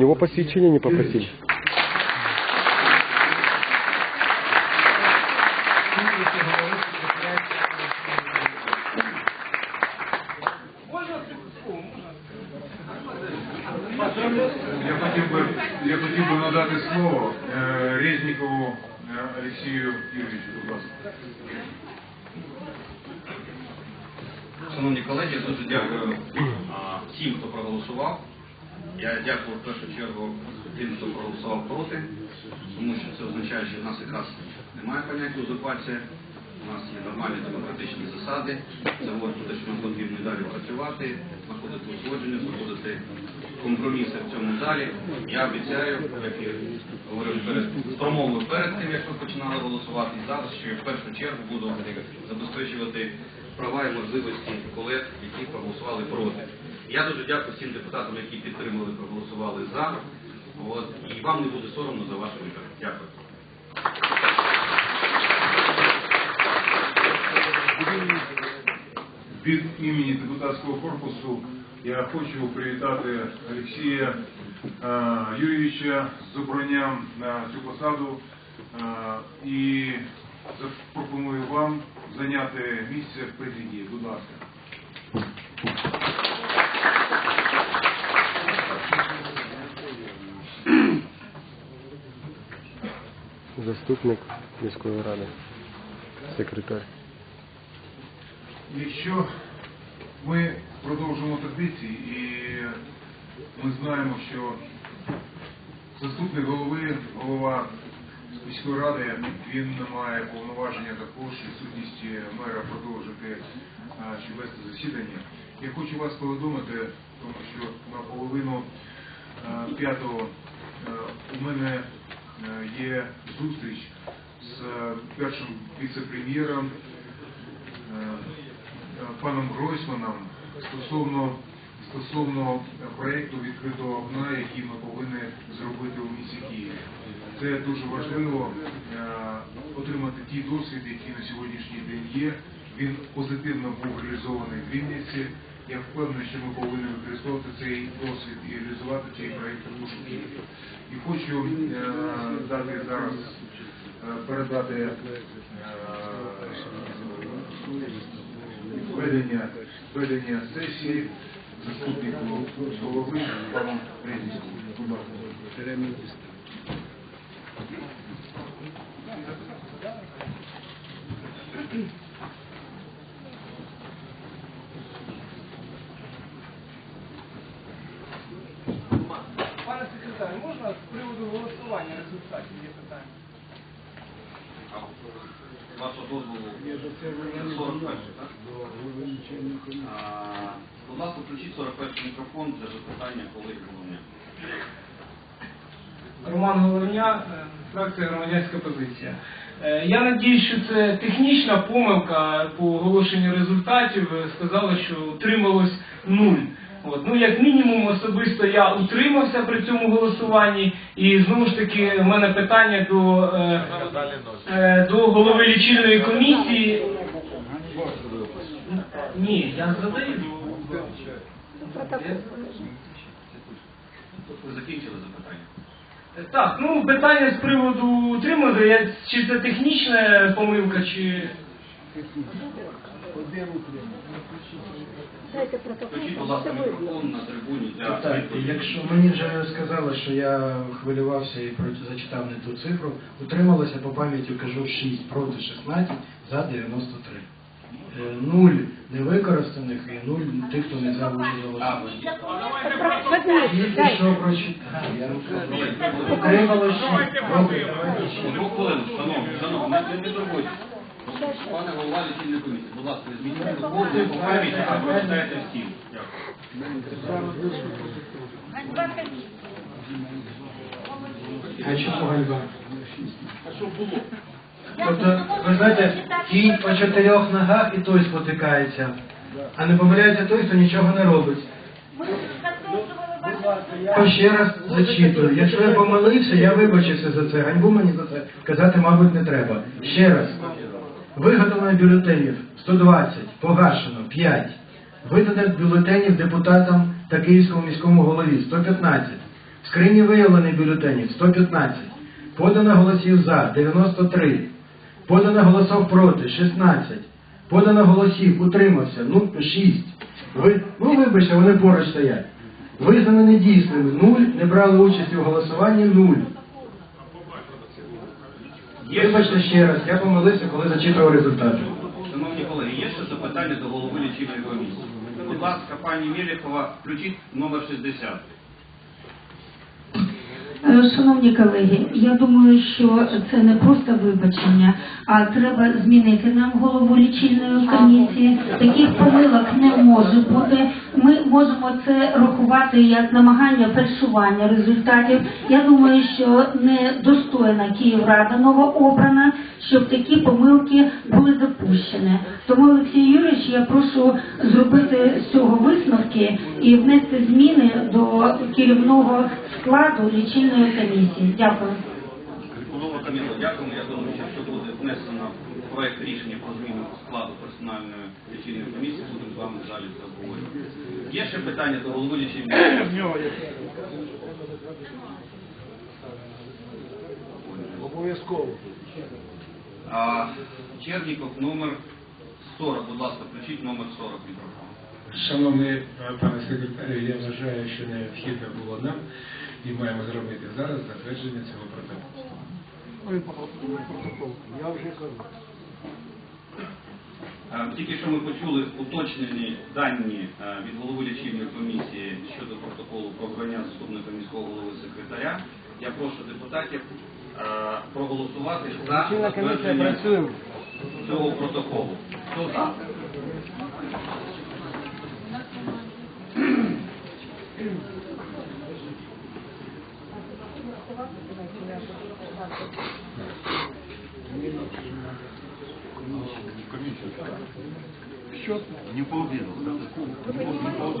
него посвящение не попросили? Я хотів би, я хотів би надати слово е, Резнікову е, Олексію Юрійовичу, будь ласка. Шановні колеги, я дуже дякую а, всім, хто проголосував. Я дякую в першу чергу тим, хто проголосував проти, тому що це означає, що в нас якраз немає поняття узурпація, у нас є нормальні демократичні засади, це говорить про те, що нам потрібно далі працювати, знаходити узгодження, знаходити компроміси в цьому залі. Я обіцяю, як і говорив перед промовою перед тим, як ми починали голосувати, зараз, що я в першу чергу буду забезпечувати права і можливості колег, які проголосували проти. Я дуже дякую всім депутатам, які підтримали, проголосували за. От, і вам не буде соромно за ваш вибір. Дякую. Від імені депутатського корпусу я хочу привітати Олексія е, Юрійовича з обранням на цю посаду е, і запропоную вам зайняти місце в президії. Будь ласка. Заступник міської ради, секретар. Якщо ми продовжимо традиції, і ми знаємо, що заступник голови, голова міської ради, він має повноваження також відсутність мера продовжити а, чи вести засідання. Я хочу вас повідомити, тому що на половину п'ятого у мене є зустріч з першим віце-прем'єром е, паном Гройсманом стосовно стосовно проєкту відкритого окна, який ми повинні зробити у місті Києві. Це дуже важливо е, отримати ті досвід, який на сьогоднішній день є. Він позитивно був реалізований в Вінниці. Я впевнений, що ми повинні використовувати цей досвід і реалізувати цей проєкт у І хочу е, дати зараз е, передати е, ведення, сесії заступнику голови пану Резніку. Будь ласка. Пане секретар, можна з голосування результатів є питання? Вашого дозволу 41 так? А, Будь ласка, включіть 41 мікрофон для запитання колеги головня. Роман Головня, е, фракція громадянська позиція. Е, Я надію, що це технічна помилка по оголошенню результатів. Е, Сказали, що утрималось нуль. От. Ну, як мінімум, особисто я утримався при цьому голосуванні, і знову ж таки, в мене питання до, е, е, до голови лічильної комісії. Ні, я задаю. Ви закінчили запитання? Так, ну питання з приводу утримати, я- чи це технічна помилка, чи. Дайте протокол, Включіть, будь ласка, мікрофон на трибуні для Так, якщо мені вже сказали, що я хвилювався і зачитав не ту цифру, утрималося по пам'яті кажу 6 проти 16 за 93. Е, Нуль невикористаних і нуль тих, хто не взяв участь в голосуванні. Тільки що прочитав, я вам. Утрималося 6 проти. Давайте ще. Одну хвилину, шановні, шановні, не турбуйтесь. Пане голова лічильної комісії, будь ласка, візьміть мікрофон, не по пам'яті, а прочитайте всім. Дякую. А чому ганьба? Тобто, ви знаєте, кінь по чотирьох ногах і той спотикається, а не помиляється той, хто нічого не робить. То ще раз зачитую. Якщо я помилився, я вибачився за це. Ганьбу мені за це казати, мабуть, не треба. Ще раз. Виготовлено бюлетенів 120, погашено 5. Видано бюлетенів депутатам та Київському міському голові 115. В скрині виявлених бюлетенів 115. Подано голосів за 93. Подано голосів проти 16. Подано голосів утримався ну 6. Ви, ну вибачте, вони поруч стоять. Визнано недійсними 0, не брали участі у голосуванні 0. Вибачте ще раз, я помилився, коли зачитував результати. шановні колеги, є ще запитання до голови лічильної комісії? Будь ласка, пані Мілікова, включіть номер 60. Е, Шановні колеги, я думаю, що це не просто вибачення, а треба змінити нам голову лічильної комісії. Таких помилок не може бути. Ми можемо це рахувати як намагання фальшування результатів. Я думаю, що недостойна Київрада новообрана, щоб такі помилки були допущені. Тому, Олексій Юрійович, я прошу зробити з цього висновки і внести зміни до керівного складу лічильної комісії. Дякую. Голова комітету, дякуємо. Я думаю, що якщо буде внесено проект рішення про зміну складу персональної лічильної комісії, будемо з вами в залі це обговорювати. Є ще питання до голови лічильної комісії? Обов'язково. Черніков, номер 40. Будь ласка, включіть номер 40 мікрофон. Шановний пане секретарю, я вважаю, що необхідно було нам і маємо зробити зараз затвердження цього протоколу. Я вже кажу. Е, Тільки що ми почули уточнені дані е, від голови лічильної комісії щодо протоколу про обрання заступника міського голови секретаря. Я прошу депутатів е, проголосувати за затвердження цього протоколу. Хто за? Счет не поубедил, да? Не поубедил.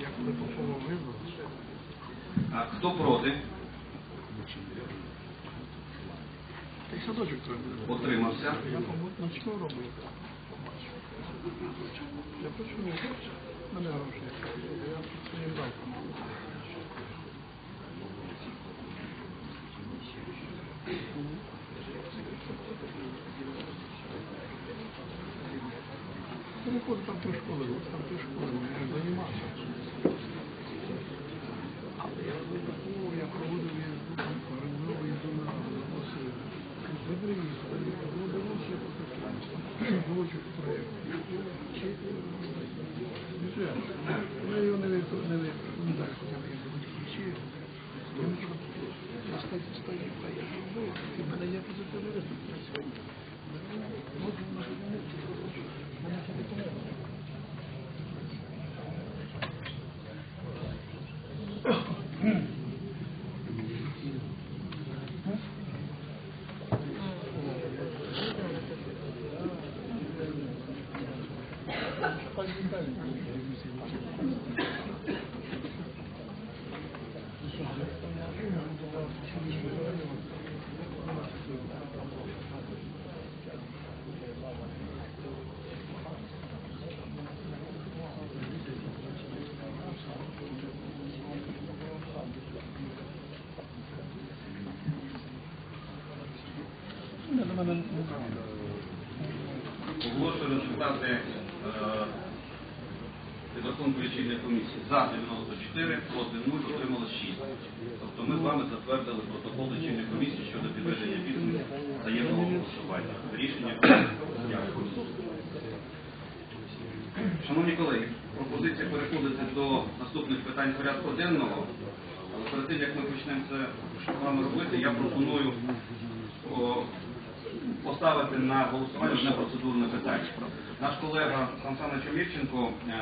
як ви попало вибору. А, Хто проти? Утримався. Я, начну робити. Я почув, мене гроші. Я своїм. Я не ходжу там три школи, школу, там ту школу, я займався. Але я о, я проводив їзду, робив їзду на Василь. Вибрав їзду, ну, дивився, я потім. Ночі проєкт. Я його не випив, не випив. Ну, так, хоча б я буду включив. Я нічого. Я стою, стою, та я живу. І мене є фізиотерапевт працює. Можу, може, не Мене це не поможе. Оголошую результати е, підрахунку лічильної комісії. За 94, проти 0, отрималось 6. Тобто ми з вами затвердили протокол лічильної комісії щодо підведення підсумків таємного голосування. Рішення дякую. Шановні колеги, пропозиція переходити до наступних питань порядку денного. Але перед тим, як ми почнемо це з вами робити, я пропоную поставити на голосування одне процедурне питання. Наш колега Сан Саныч Омірченко е,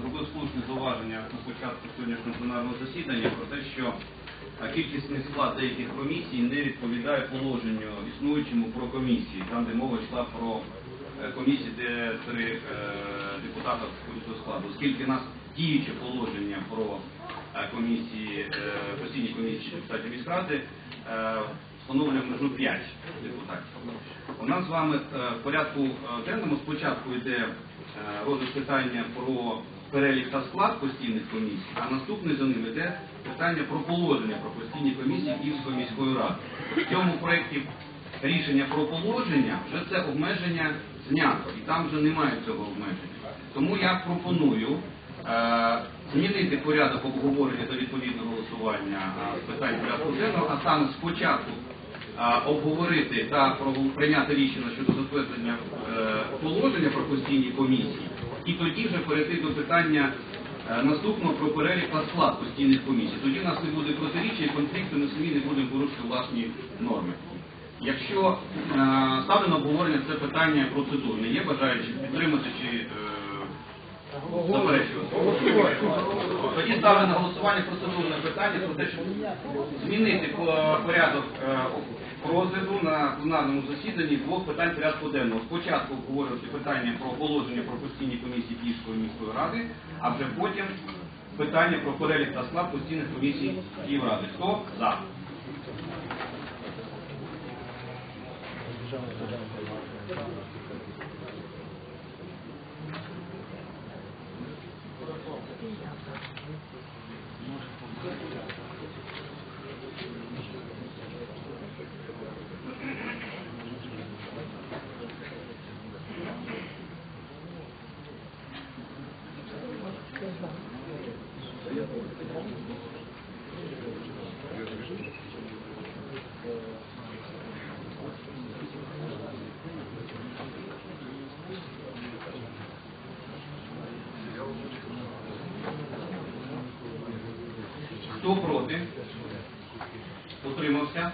зробив слушне зауваження на початку сьогоднішнього пленарного засідання про те, що е, кількісний склад деяких комісій не відповідає положенню існуючому про комісії, там де мова йшла про е, комісії, де три депутата входять до складу. Оскільки нас діюче положення про комісії, постійні комісії депутатів міськради, встановлює межу 5 депутатів. У нас з вами е, в порядку е, денному спочатку йде е, розгляд питання про перелік та склад постійних комісій, а наступний за ним йде питання про положення про постійні комісії Київської міської ради. В цьому проєкті рішення про положення вже це обмеження знято, і там вже немає цього обмеження. Тому я пропоную змінити порядок обговорення та відповідного голосування питань порядку денного, а саме спочатку обговорити та прийняти рішення щодо затвердження е, положення про постійні комісії, і тоді вже перейти до питання е, наступного про перелік та склад постійних комісій. Тоді в нас не буде протиріччя і конфлікту, ми самі не будемо порушити власні норми. Якщо е, ставлю на обговорення це питання процедурне, є бажаючі підтримати чи е, Тоді ставлю на голосування процедурне питання про те, щоб змінити порядок е, розгляду на пленарному засіданні двох питань порядку денного. Спочатку обговорювати питання про положення про постійні комісії Київської міської ради, а вже потім питання про перелік та склад постійних комісій Київради. Хто за? Хто проти? Утримався?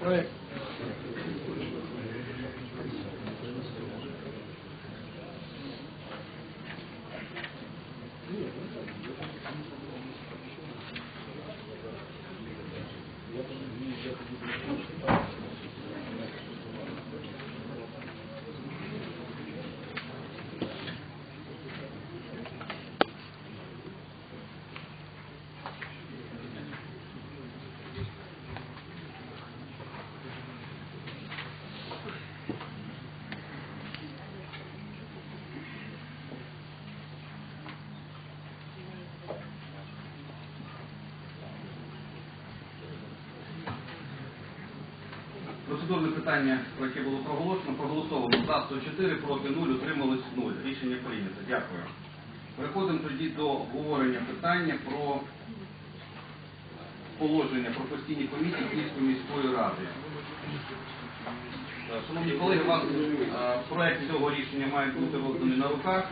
Проект. Процедурне питання, про яке було проголошено, проголосовано за 104, проти 0, утримались 0. Рішення прийнято. Дякую. Переходимо тоді до обговорення питання про положення про постійні комісії Київської міської ради. Е, Шановні колеги, вас е, проект цього рішення має бути розданий на руках.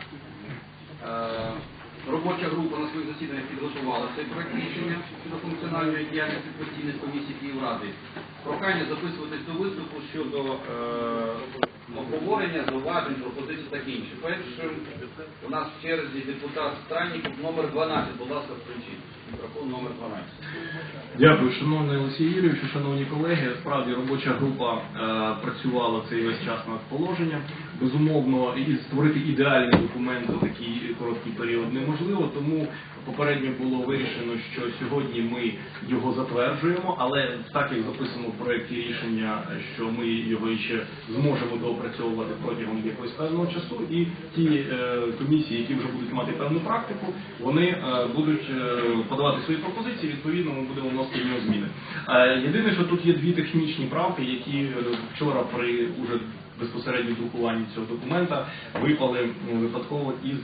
Робоча група на своїх засіданнях підготувала цей проект рішення щодо функціональної діяльності постійних комісій Київради. Прохання записуватись до виступу щодо е, обговорення, зауважень, пропозицій та інше. Першим у нас в черзі депутат Странніков номер 12. Будь ласка, включіть. Мікрофон номер 12. Дякую, шановний Олексій Юрійович, шановні колеги. Справді робоча група е, працювала цей весь час над положенням. Безумовно, і створити ідеальний документ за такий короткий період неможливо, тому попередньо було вирішено, що сьогодні ми його затверджуємо, але так як записано в проєкті рішення, що ми його ще зможемо доопрацьовувати протягом якогось певного часу, і ті е, комісії, які вже будуть мати певну практику, вони е, будуть е, подавати свої пропозиції. Відповідно, ми будемо вносити в нього зміни. Е, єдине, що тут є дві технічні правки, які е, вчора при уже безпосередньо друкуванні цього документа випали випадково із.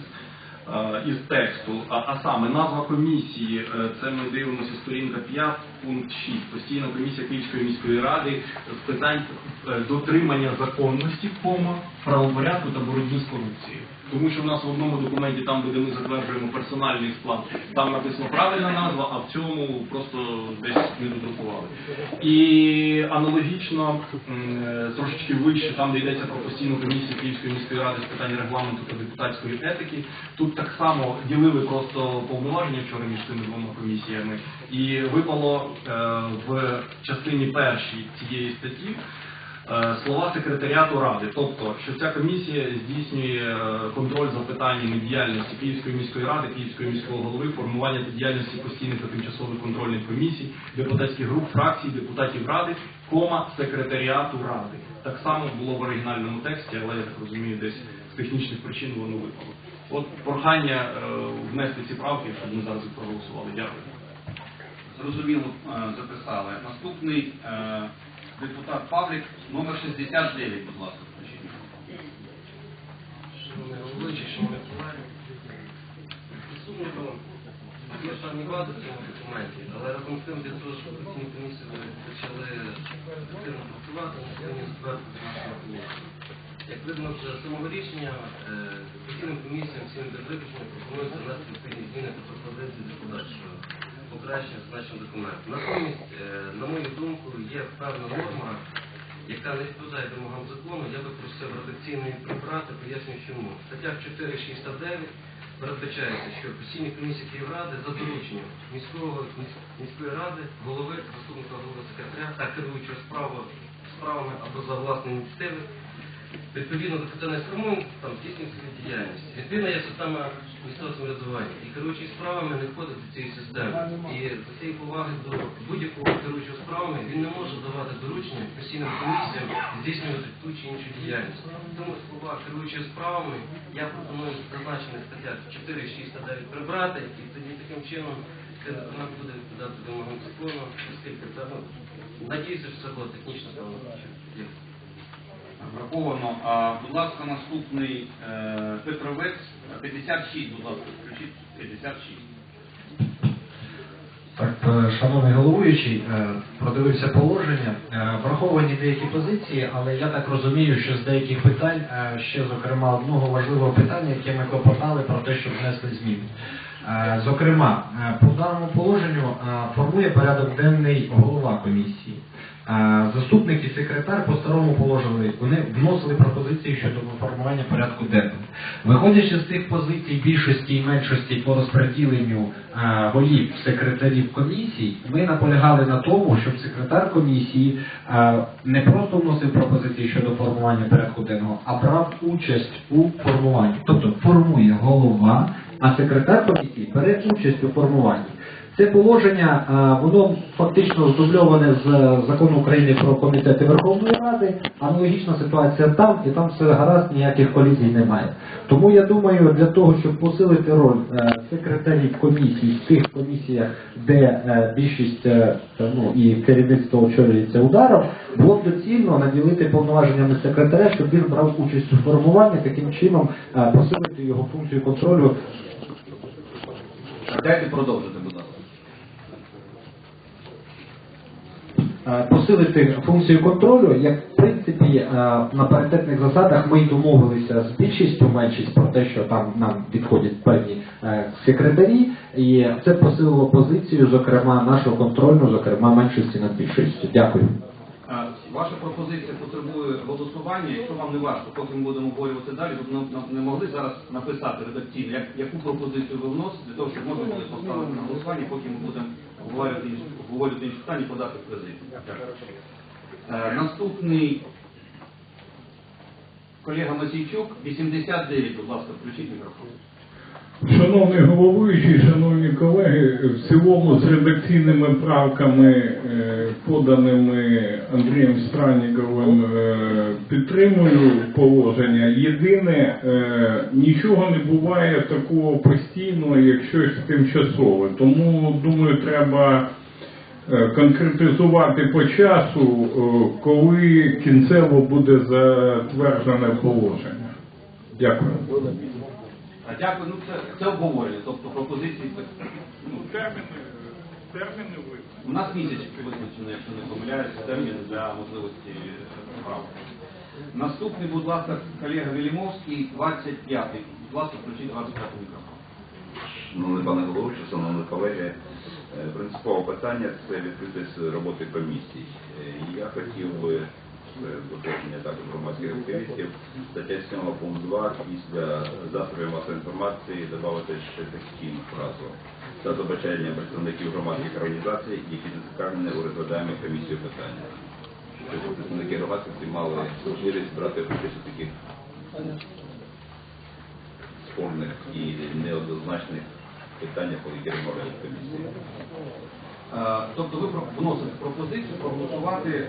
е, Із тексту, а, а саме назва комісії, е, це ми дивимося сторінка 5, пункт 6. Постійна комісія Київської міської ради з питань е, дотримання законності, кома, правопорядку та боротьби з корупцією. Тому що в нас в одному документі, там, де ми затверджуємо персональний склад, там написано правильна назва, а в цьому просто десь не додрукували. І аналогічно е, трошечки вище, там де йдеться про постійну комісію Київської міської ради з питань регламенту та депутатської етики. Тут так само ділили просто повноваження вчора між цими двома комісіями, і випало е, в частині першій цієї статті. Е, Слова секретаріату ради, тобто, що ця комісія здійснює е, контроль за питаннями діяльності Київської міської ради, Київського міського голови, формування та діяльності постійних та тимчасових контрольних комісій, депутатських груп, фракцій, депутатів ради, кома секретаріату ради. Так само було в оригінальному тексті, але я так розумію, десь з технічних причин воно випало. От прохання внести ці правки, щоб ми зараз проголосували. Дякую. Зрозуміло, е, записали. Наступний е, депутат Павлік, номер 69, будь ласка, включіть. Шановні головуючі, шановні колеги, сумнівом є певні вади в цьому документі, але разом з тим для того, щоб ці комісії почали активно працювати, ми повинні затвердити нашу комісію. Як видно з самого рішення, е, постійним комісіям всім без виключення пропонується внести відповідні зміни та пропозиції для подальшого покращення значного документу. Натомість, е, на мою думку, є певна норма, яка не відповідає вимогам закону, я би просив редакційно її прибрати, пояснюю чому. В статтях 4, 6 та 9 передбачається, що постійні комісії Київради за дорученням міського міської ради, голови, заступника голови секретаря та керуючого справи, справами або за власної ініціативи, відповідно до питання спрямовань, там здійснюють свою діяльність. Відповідно є система місцевого самоврядування. І керуючий справами не входить до цієї системи. І з цієї поваги до будь-якого керуючого справами він не може давати доручення постійним комісіям здійснювати ту чи іншу діяльність. Тому слова керуючого справами я пропоную зазначені в статтях 4, 6 та 9 прибрати, і тоді таким чином нам буде відповідати вимогам закону, оскільки це ну, надіюся, що це було технічно. Дякую. Враховано. А, будь ласка, наступний е, Петровець, 56, будь ласка, включіть 56. Так, е, шановний головуючий, е, продивився положення. Е, Враховані деякі позиції, але я так розумію, що з деяких питань, е, ще зокрема одного важливого питання, яке ми клопотали про те, щоб внесли зміни. Е, Зокрема, по даному положенню формує порядок денний голова комісії. Заступник і секретар по старому положили, вони вносили пропозиції щодо формування порядку денного. Виходячи з тих позицій більшості і меншості по розподіленню голів секретарів комісій, ми наполягали на тому, щоб секретар комісії не просто вносив пропозиції щодо формування порядку денного, а брав участь у формуванні. Тобто формує голова, а секретар комісії бере участь у формуванні. Це положення, воно фактично здубльоване з е, закону України про комітети Верховної Ради. Аналогічна ситуація там, і там все гаразд, ніяких колізій немає. Тому я думаю, для того, щоб посилити роль е, секретарів комісій в тих комісіях, де е, більшість ну, і керівництво очолюється ударом, було б доцільно наділити повноваженнями секретаря, щоб він брав участь у формуванні, таким чином посилити його функцію контролю Дайте продовжити, будь ласка. Е, посилити функцію контролю, як в принципі е, на паритетних засадах ми й домовилися з більшістю меншість про те, що там нам підходять певні е, секретарі, і це посилило позицію, зокрема нашого контролю, зокрема меншості над більшістю. Дякую. Ваша пропозиція потребує голосування. Якщо вам не важко, поки ми будемо обговорювати далі, ви б нам- нам не могли зараз написати редакційно, як, яку пропозицію ви вносите, для того, щоб можна було поставити на голосування, поки ми будемо обговорювати інші, обговорювати інші питання подати в президію. Е, наступний колега Масійчук, 89, будь ласка, включіть мікрофон. Шановний головуючий, шановні колеги, в цілому з редакційними правками, е, поданими Андрієм Странніковим, е, підтримую положення. Єдине, е, нічого не буває такого постійного, як щось тимчасове. Тому, думаю, треба конкретизувати по часу, е, коли кінцево буде затверджене положення. Дякую. А дякую, ну це, це обговорення, тобто пропозиції. так, Ну, терміни ви. У нас місяць визначено, якщо не помиляюсь, термін для можливості прав. Наступний, будь ласка, колега Велімовський, 25-й. Будь ласка, включіть 25-й мікрофон. Шановний пане головуючий, шановні колеги, е, принципове питання це відкритість роботи комісій. Е, Я хотів би запрошення також громадських активістів, стаття 7 пункт 2 після засобів масової інформації додати ще таку фразу та забачання представників громадських організацій, які зацікавлені у розглядаємій комісії питання. Тобто представники громадськості мали можливість брати участь у таких спорних і неоднозначних питаннях, по які розмовляють комісії. Е, Тобто ви вносите пропозицію проголосувати е,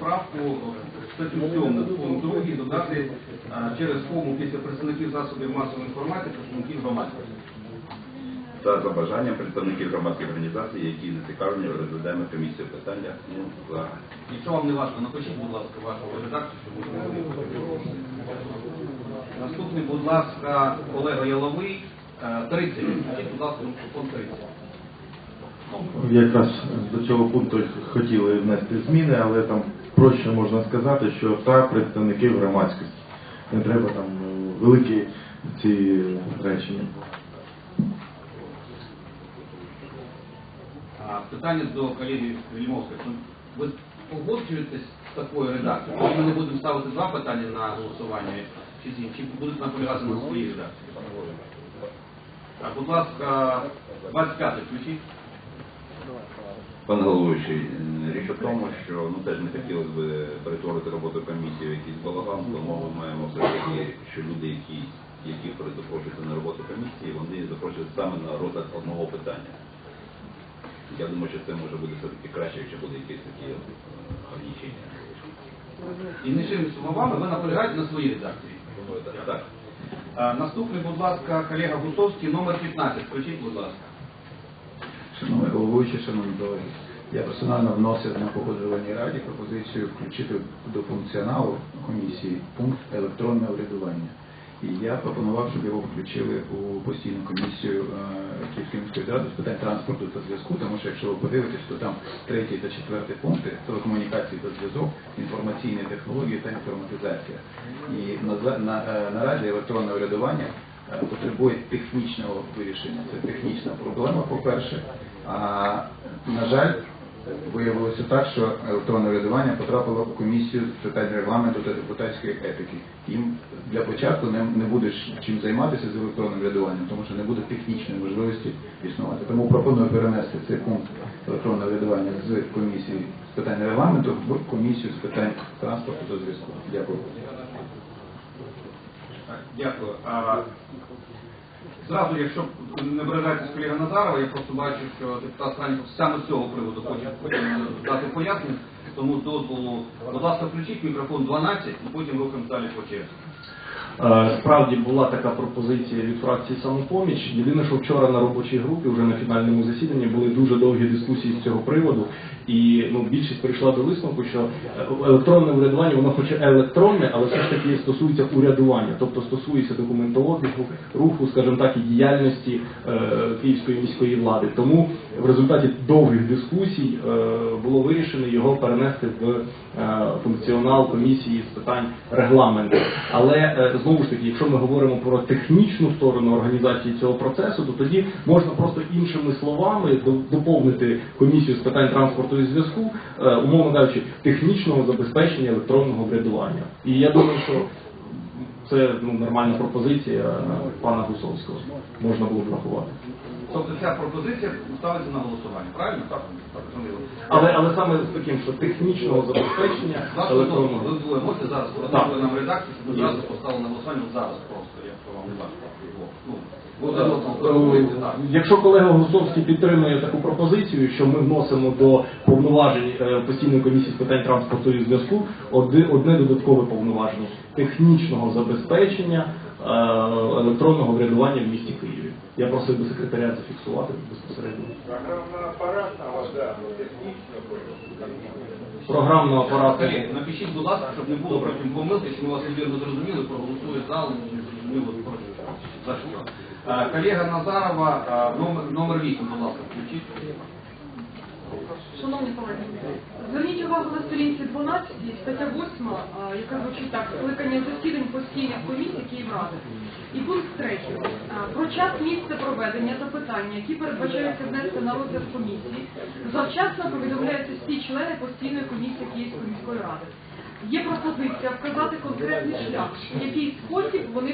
правку в статтю 7 пункт 2 додати е, через кому після представників засобів масової інформації представників громадськості. Та за бажанням представників громадських організацій, які зацікавлені розглядаємо комісію питання. Ну, за. Якщо вам не важко, напишіть, будь ласка, вашу редакцію, щоб ми могли. Наступний, будь ласка, колега Яловий, 30. Будь ласка, мікрофон 30. Якраз до цього пункту хотіли внести зміни, але там проще можна сказати, що та представників громадськості. Не треба там е, великі ці речення. Питання до колеги Вельмовської. Ну, Ви погоджуєтесь з такою редакцією? Ми не будемо ставити два питання на голосування, чи, з- чи будуть наполягати на своїй редакції? Так, будь ласка, 25 включіть. Пане головуючий, е, річ у тому, що ну теж не хотілося б перетворити роботу комісії в якийсь балаган, тому ми маємо все ж таки, що люди, які, які запрошуються на роботу комісії, вони запрошуються саме на розгляд одного питання. Я думаю, що це може бути все-таки краще, якщо буде якісь такі е, ограничення. Іншими словами, ви наполягаєте на своїй редакції. Так. А, Наступний, будь ласка, колега Гусовський, номер 15. Включіть, будь ласка. Шановний головуючий, шановні колеги, я персонально вносив на погоджувальній раді пропозицію включити до функціоналу комісії пункт електронне урядування. І я пропонував, щоб його включили у постійну комісію е, Київської міської ради з питань транспорту та зв'язку, тому що якщо ви подивитесь, то там третій та четвертий пункти телекомунікації та зв'язок, інформаційні технології та інформатизація. І на, на, е, наразі електронне урядування е, потребує технічного вирішення. Це технічна проблема, по-перше. А на жаль, виявилося так, що електронне урядування потрапило в комісію з питань регламенту та депутатської етики. Їм для початку не, не буде чим займатися з електронним урядуванням, тому що не буде технічної можливості існувати. Тому пропоную перенести цей пункт електронного урядування з комісії з питань регламенту в комісію з питань транспорту та зв'язку. Дякую. Дякую. Зразу, якщо не виражаєтесь колега Назарова, я просто бачу, що депутат Страніков саме з цього приводу хоче е, дати пояснення, тому дозволу, будь ласка, включіть мікрофон 12 і потім рухаємо далі по черзі. Е, Справді була така пропозиція від фракції самопоміч. Єдине, що вчора на робочій групі, вже на фінальному засіданні, були дуже довгі дискусії з цього приводу, і ну більшість прийшла до висновку, що е, електронне урядування, воно хоче електронне, але все ж таки стосується урядування, тобто стосується документообігу, руху, скажімо так, і діяльності е, київської міської влади. Тому в результаті довгих дискусій е, було вирішено його перенести в е, функціонал комісії з питань регламенту. Але е, знову ж таки, якщо ми говоримо про технічну сторону організації цього процесу, то тоді можна просто іншими словами доповнити комісію з питань транспорту і зв'язку, е, умовно кажучи, технічного забезпечення електронного врядування. І я думаю, що це ну, нормальна пропозиція пана Гусовського. Можна було врахувати. Тобто ця пропозиція ставиться на голосування, правильно? Так, так зрозуміло. Але, але саме з таким, що технічного забезпечення З електронного. ви двоє можете зараз коли нам редакцію, щоб ми зразу поставили на голосування зараз просто, якщо вам не важко. Ну, Якщо колега Гусовський підтримує таку пропозицію, що ми вносимо до повноважень е, постійної комісії з питань транспорту і зв'язку одне, одне додаткове повноваження технічного забезпечення е, електронного врядування в місті Києві. Я просив би секретаря зафіксувати безпосередньо. Програмного апарату. Колеги, напишіть, будь ласка, щоб не було потім помилки, що ми вас невірно зрозуміли, проголосує зал, не зрозуміло. За що. Е, Колега Назарова, е, номер, номер 8, будь ласка, включіть. Шановні колеги, зверніть увагу на сторінці 12, стаття 8, яка звучить так, скликання засідань постійних комісій Київради. І пункт 3. Про час місце проведення та питання, які передбачаються внести на розгляд комісії, завчасно повідомляються всі члени постійної комісії Київської міської ради. Є пропозиція вказати конкретний шлях, в який спосіб вони